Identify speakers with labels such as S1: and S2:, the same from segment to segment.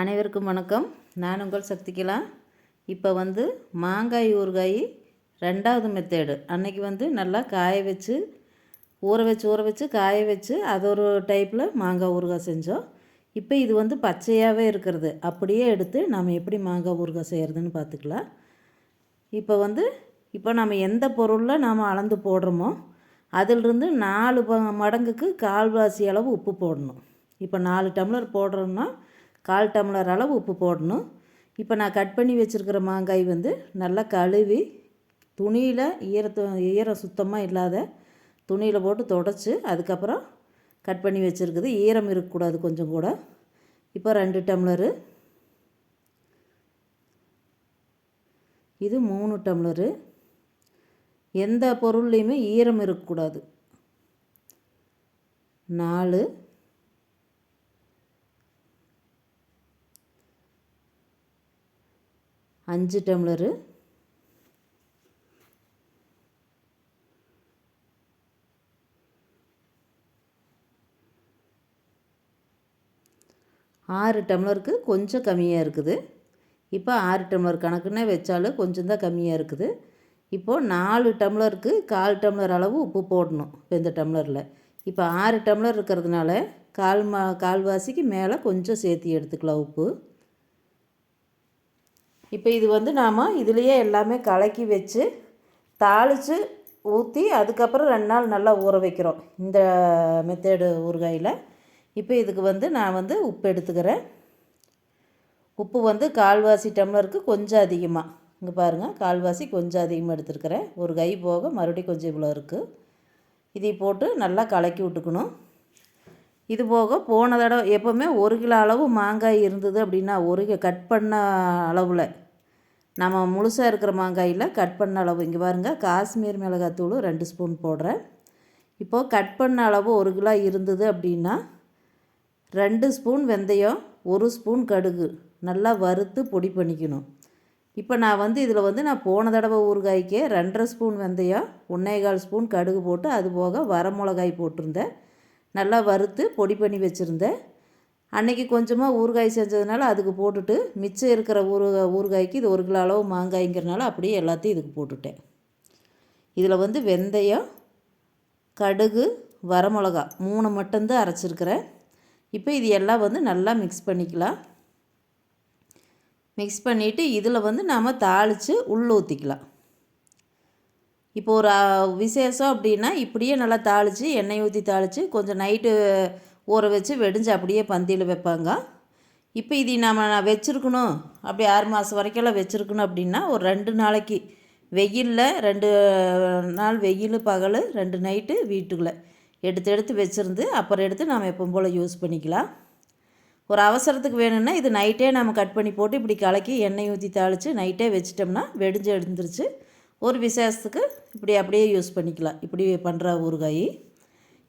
S1: அனைவருக்கும் வணக்கம். நான் உங்கள் சக்திக்கலாம் இப்போ வந்து மாங்காய் ஊறுகாய் ரெண்டாவது மெத்தேடு அன்னைக்கு வந்து நல்லா காய வச்சு ஊற வச்சு ஊற வச்சு காய வச்சு அது ஒரு டைப்பில் மாங்காய் ஊறுகாய் செஞ்சோம். இப்போ இது வந்து பச்சையாகவே இருக்கிறது. அப்படியே எடுத்து நம்ம எப்படி மாங்காய் ஊறுகாய் செய்கிறதுன்னு பார்த்துக்கலாம் இப்போ வந்து இப்போ நம்ம எந்த பொருளில் நாம் அளந்து போடுறோமோ அதிலிருந்து நாலு மடங்குக்கு கால்வாசி அளவு உப்பு போடணும். இப்போ நாலு டம்ளர் போடுறோம்னா கால் டம்ளர் அளவு உப்பு போடணும். இப்போ நான் கட் பண்ணி வச்சுருக்கிற மாங்காய் வந்து நல்லா கழுவி துணியில் ஈரத்து ஈரம் சுத்தமாக இல்லாத துணியில் போட்டு தொடச்சி அதுக்கப்புறம் கட் பண்ணி வச்சுருக்குது. ஈரம் இருக்கக்கூடாது கொஞ்சம் கூட. இப்போ ரெண்டு டம்ளரு. இது மூணு டம்ளரு. எந்த பொருள்லேயுமே ஈரம் இருக்கக்கூடாது. நாலு. அஞ்சு டம்ளரு. ஆறு டம்ளருக்கு கொஞ்சம் கம்மியாக இருக்குது. இப்போ ஆறு டம்ளர் கணக்குன்னே வச்சாலும் கொஞ்சம் தான் கம்மியாக இருக்குது. இப்போது நாலு டம்ளருக்கு கால் டம்ளர் அளவு உப்பு போடணும் இப்போ இந்த டம்ளரில். இப்போ ஆறு டம்ளர் இருக்கிறதுனால கால் மா கால்வாசிக்கு மேலே கொஞ்சம் சேர்த்து எடுத்துக்கலாம் உப்பு. இப்போ இது வந்து நாம் இதுலேயே எல்லாமே கலக்கி வச்சு தாளித்து ஊற்றி அதுக்கப்புறம் ரெண்டு நாள் நல்லா ஊற வைக்கிறோம். இந்த மெத்தேடு ஊறுகாயில். இப்போ இதுக்கு வந்து நான் வந்து உப்பு எடுத்துக்கிறேன். உப்பு வந்து கால்வாசி டம்ளருக்கு கொஞ்சம் அதிகமாக இங்கே பாருங்கள் கால்வாசி கொஞ்சம் அதிகமாக எடுத்துருக்கிறேன். ஒரு கை போக மறுபடியும் கொஞ்சம் இவ்வளோ இருக்குது இதை போட்டு நல்லா கலக்கி விட்டுக்கணும். இது போக போன தடவை எப்போவுமே ஒரு கிலோ அளவு மாங்காய் இருந்தது அப்படின்னா ஒரு கட் பண்ண அளவில் நம்ம முழுசாக இருக்கிற மாங்காயில் கட் பண்ண அளவு இங்கே பாருங்கள் காஷ்மீர் மிளகாத்தூள் ரெண்டு ஸ்பூன் போடுறேன். இப்போது கட் பண்ண அளவு ஒரு கிலோ இருந்தது அப்படின்னா ரெண்டு ஸ்பூன் வெந்தயம் ஒரு ஸ்பூன் கடுகு நல்லா வறுத்து பொடி பண்ணிக்கணும். இப்போ நான் வந்து இதில் வந்து நான் போன தடவை ஊறுகாய்க்கே ரெண்டரை ஸ்பூன் வெந்தயம் ஒன்றேகால் ஸ்பூன் கடுகு போட்டு அது போக வரமிளகாய் போட்டிருந்தேன். நல்லா வறுத்து பொடி பண்ணி வச்சுருந்தேன். அன்னைக்கு கொஞ்சமாக ஊறுகாய் செஞ்சதுனால அதுக்கு போட்டுட்டு மிச்சம் இருக்கிற ஊறுகாய் ஊறுகாய்க்கு இது ஒரு கிலோ அளவு மாங்காய்ங்கிறனால அப்படியே எல்லாத்தையும் இதுக்கு போட்டுட்டேன். இதில் வந்து வெந்தயம் கடுகு வரமிளகா மூணு மட்டும்தான் அரைச்சிருக்கிறேன். இப்போ இது எல்லாம் வந்து நல்லா மிக்ஸ் பண்ணிக்கலாம். மிக்ஸ் பண்ணிவிட்டு இதில் வந்து நாம் தாளித்து உள்ள ஊற்றிக்கலாம் இப்போ ஒரு விசேஷம் அப்படின்னா இப்படியே நல்லா தாளித்து எண்ணெய் ஊற்றி தாளித்து கொஞ்சம் நைட்டு ஊற வச்சு வெடிஞ்சு அப்படியே பந்தியில் வைப்பாங்க. இப்போ இது நம்ம நான் வச்சுருக்கணும். அப்படி ஆறு மாதம் வரைக்கும்லாம் வச்சுருக்கணும் அப்படின்னா ஒரு ரெண்டு நாளைக்கு வெயிலில் ரெண்டு நாள் வெயில் பகல் ரெண்டு நைட்டு வீட்டுக்குள்ளே எடுத்து எடுத்து வச்சுருந்து அப்புறம் எடுத்து நாம் எப்போ போல் யூஸ் பண்ணிக்கலாம். ஒரு அவசரத்துக்கு வேணும்னா இது நைட்டே நம்ம கட் பண்ணி போட்டு இப்படி கலக்கி எண்ணெய் ஊற்றி தாளித்து நைட்டே வச்சிட்டோம்னா வெடிஞ்சு எடுத்துருச்சு. ஒரு விசேஷத்துக்கு இப்படி அப்படியே யூஸ் பண்ணிக்கலாம். இப்படி பண்ணுற ஊறுகாய்.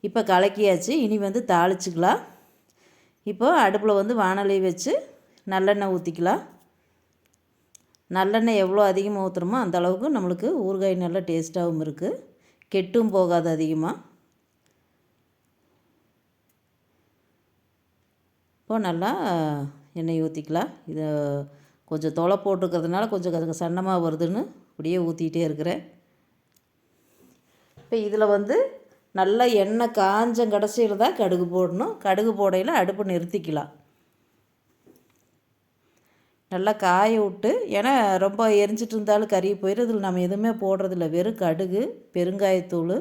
S1: இப்போ கலக்கியாச்சு. இனி வந்து தாளிச்சுக்கலாம். இப்போது அடுப்பில் வந்து வானொலி வச்சு நல்லெண்ணெய் ஊற்றிக்கலாம். நல்லெண்ணெய் எவ்வளோ அதிகமாக ஊற்றுறோமோ அந்த அளவுக்கு நம்மளுக்கு ஊறுகாய் நல்லா டேஸ்ட்டாகவும் இருக்குது கெட்டும் போகாது அதிகமாக. இப்போ நல்லா எண்ணெய் ஊற்றிக்கலாம். இதை கொஞ்சம் தொலை போட்டுருக்கிறதுனால கொஞ்சம் அதுக்கு சன்னமாக வருதுன்னு அப்படியே ஊற்றிக்கிட்டே இருக்கிறேன். இப்போ இதில் வந்து நல்லா எண்ணெய் காஞ்ச கடைசியில் தான் கடுகு போடணும். கடுகு போடையில் அடுப்பு நிறுத்திக்கலாம். நல்லா காய விட்டு ஏன்னா ரொம்ப எரிஞ்சிட்டு இருந்தாலும் கறி போயிடும் இதில் நம்ம எதுவுமே போடுறதில்ல. வெறும் கடுகு பெருங்காயத்தூள்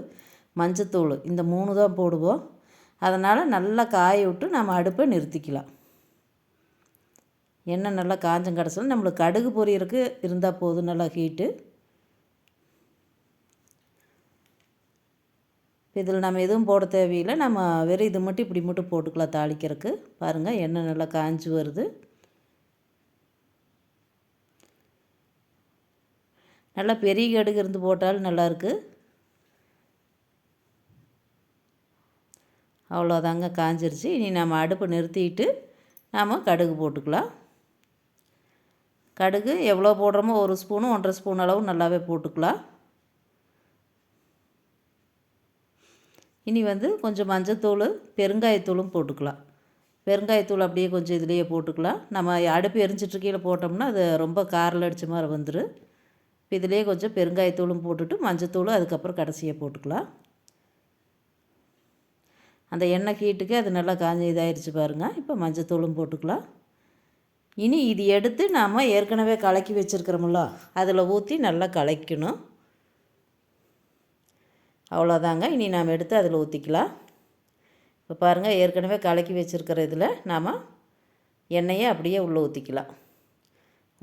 S1: மஞ்சத்தூள் இந்த மூணு தான் போடுவோம். அதனால் நல்லா காய விட்டு நம்ம அடுப்பை நிறுத்திக்கலாம். எண்ணெய் நல்லா காஞ்சம் கடைசியில் நம்மளுக்கு கடுகு பொரியறதுக்கு இருந்தால் போதும். நல்லா ஹீட்டு இதில் நம்ம எதுவும் போட தேவையில்லை. நம்ம வெறும் இது மட்டும் இப்படி மட்டும் போட்டுக்கலாம் தாளிக்கிறதுக்கு. பாருங்கள் எண்ணெய் நல்லா காஞ்சி வருது. நல்லா பெரிய கடுகு இருந்து போட்டாலும் நல்லாயிருக்கு அவ்வளோதாங்க காஞ்சிருச்சு. இனி நம்ம அடுப்பை நிறுத்திட்டு நாம் கடுகு போட்டுக்கலாம். கடுகு எவ்வளோ போடுறோமோ ஒரு ஸ்பூனு ஒன்றரை ஸ்பூன் அளவு நல்லாவே போட்டுக்கலாம். இனி வந்து கொஞ்சம் மஞ்சத்தூள் பெருங்காயத்தூளும் போட்டுக்கலாம். பெருங்காயத்தூள் அப்படியே கொஞ்சம் இதுலேயே போட்டுக்கலாம். நம்ம அடுப்பு எரிஞ்சிட்ருக்கையில் போட்டோம்னா அது ரொம்ப காரில் அடித்த மாதிரி வந்துடும் இப்போ இதிலேயே கொஞ்சம் பெருங்காயத்தூளும் போட்டுட்டு மஞ்சத்தூளும் அதுக்கப்புறம் கடைசியாக போட்டுக்கலாம். அந்த எண்ணெய் ஹீட்டுக்கு அது நல்லா காஞ்ச இதாகிடுச்சு பாருங்கள் இப்போ மஞ்சத்தூளும் போட்டுக்கலாம். இனி இது எடுத்து நாம் ஏற்கனவே கலக்கி வச்சுருக்கிறோமில்ல அதில் ஊற்றி நல்லா கலக்கணும். அவ்வளோதாங்க. இனி நாம் எடுத்து அதில் ஊற்றிக்கலாம். இப்போ பாருங்கள் ஏற்கனவே கலக்கி வச்சுருக்கிற இதில் நாம் எண்ணெயை அப்படியே உள்ளே ஊற்றிக்கலாம்.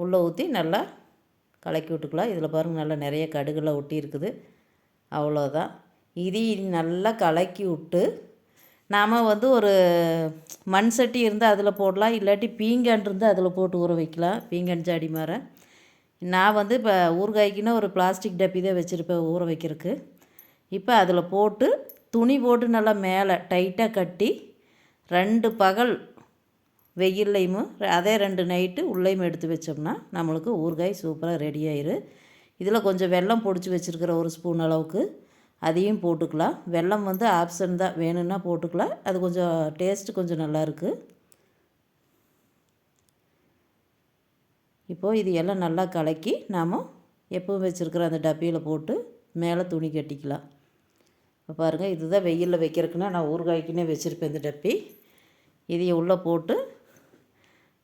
S1: உள்ளே ஊற்றி நல்லா கலக்கி விட்டுக்கலாம். இதில் பாருங்கள் நல்லா நிறைய கடுகுலாம் ஒட்டி இருக்குது. அவ்வளோதான். இதையும் நல்லா கலக்கி விட்டு நாம் வந்து ஒரு மண் சட்டி இருந்தால் அதில் போடலாம். இல்லாட்டி பீங்கான் இருந்தால் அதில் போட்டு ஊற வைக்கலாம். பீங்கான் ஜாடி மாற நான் வந்து இப்போ ஊறுகாய்க்குன்னா ஒரு பிளாஸ்டிக் டப்பி தான் வச்சுருப்பேன் ஊற வைக்கிறதுக்கு. இப்போ அதில் போட்டு துணி போட்டு நல்லா மேலே டைட்டாக கட்டி ரெண்டு பகல் வெயில்லையும் அதே ரெண்டு நைட்டு உள்ளேயும் எடுத்து வச்சோம்னா நம்மளுக்கு ஊறுகாய் சூப்பராக ரெடி ஆயிரு. இதில் கொஞ்சம் வெல்லம் பொடிச்சு வச்சுருக்கிற ஒரு ஸ்பூன் அளவுக்கு அதையும் போட்டுக்கலாம். வெல்லம் வந்து ஆப்ஷன் தான். வேணும்னா போட்டுக்கலாம். அது கொஞ்சம் டேஸ்ட்டு கொஞ்சம் நல்லாயிருக்கு. இப்போது இது எல்லாம் நல்லா கலக்கி நாம் எப்பவும் வச்சுருக்கிற அந்த டப்பியில் போட்டு மேலே துணி கட்டிக்கலாம். இப்போ பாருங்கள் இதுதான் வெயிலில் வைக்கிறதுக்குன்னா நான் ஊறுகாய்க்குன்னே வச்சுருப்பேன் இந்த டப்பி. இதையை உள்ளே போட்டு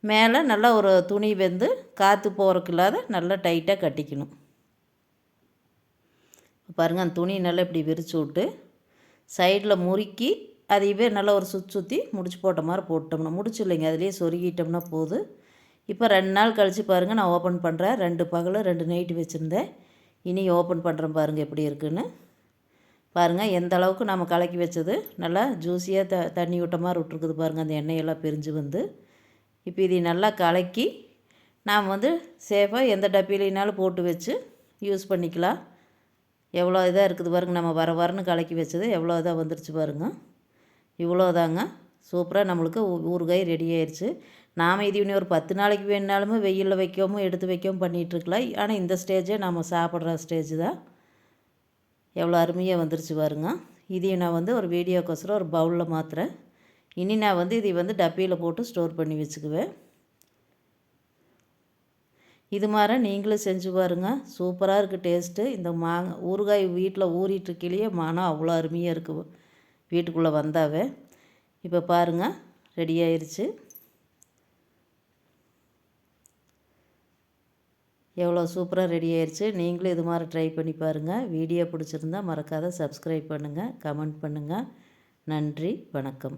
S1: மேலே நல்லா ஒரு துணி வெந்து காற்று போகிறக்கு இல்லாத நல்லா டைட்டாக கட்டிக்கணும். பாருங்கள் அந்த துணி நல்லா இப்படி விரித்து விட்டு சைடில் முறுக்கி அதையவே நல்லா ஒரு சுற்றி சுற்றி முடிச்சு போட்ட மாதிரி போட்டோம்னா முடிச்சு இல்லைங்க அதுலேயே சொருகிட்டோம்னா போதும் இப்போ ரெண்டு நாள் கழித்து பாருங்கள் நான் ஓப்பன் பண்ணுறேன் ரெண்டு பகலும் ரெண்டு நைட்டு வச்சுருந்தேன். இனி ஓப்பன் பண்ணுறேன் பாருங்கள் எப்படி இருக்குன்னு. பாருங்கள் எந்த அளவுக்கு நம்ம கலக்கி வச்சது. நல்லா ஜூஸியாக த தண்ணி விட்ட மாதிரி விட்ருக்குது பாருங்கள் அந்த எண்ணெயெல்லாம் பிரிஞ்சு வந்து. இப்போ இதை நல்லா கலக்கி நாம் வந்து சேஃபாக எந்த டப்பிலினாலும் போட்டு வச்சு யூஸ் பண்ணிக்கலாம். எவ்வளோ இதாக இருக்குது பாருங்கள் நம்ம வர வரன்னு கலக்கி வச்சது எவ்வளோ இதாக வந்துருச்சு பாருங்கள் இவ்வளோதாங்க. சூப்பராக நம்மளுக்கு ஊறுகாய் ரெடி ஆயிடுச்சு நாம் இது இனி ஒரு பத்து நாளைக்கு வேணுனாலுமே வெயிலில் வைக்கவும் எடுத்து வைக்கவும் பண்ணிகிட்ருக்கலாம் ஆனால் இந்த ஸ்டேஜே நம்ம சாப்பிட்ற ஸ்டேஜ் தான். எவ்வளோ அருமையாக வந்துருச்சு பாருங்க. இதையும் நான் வந்து ஒரு வீடியோக்கோசரம் ஒரு பவுலில் மாற்றுறேன் இனி நான் வந்து இதை வந்து டப்பியில் போட்டு ஸ்டோர் பண்ணி வச்சுக்குவேன். இது மாதிரி நீங்களும் செஞ்சு பாருங்கள் சூப்பராக இருக்குது டேஸ்ட்டு. இந்த மா ஊறுகாய் வீட்டில் ஊறிட்டுருக்கிலேயே மனம் அவ்வளோ அருமையாக இருக்குது வீட்டுக்குள்ளே வந்தாவே. இப்போ பாருங்கள் ரெடி ஆயிடுச்சு எவ்வளோ சூப்பராக ரெடி ஆயிடுச்சு நீங்களும் இது மாதிரி ட்ரை பண்ணி பாருங்கள் வீடியோ பிடிச்சிருந்தா மறக்காத சப்ஸ்கிரைப் பண்ணுங்கள் கமெண்ட் பண்ணுங்கள் நன்றி வணக்கம்.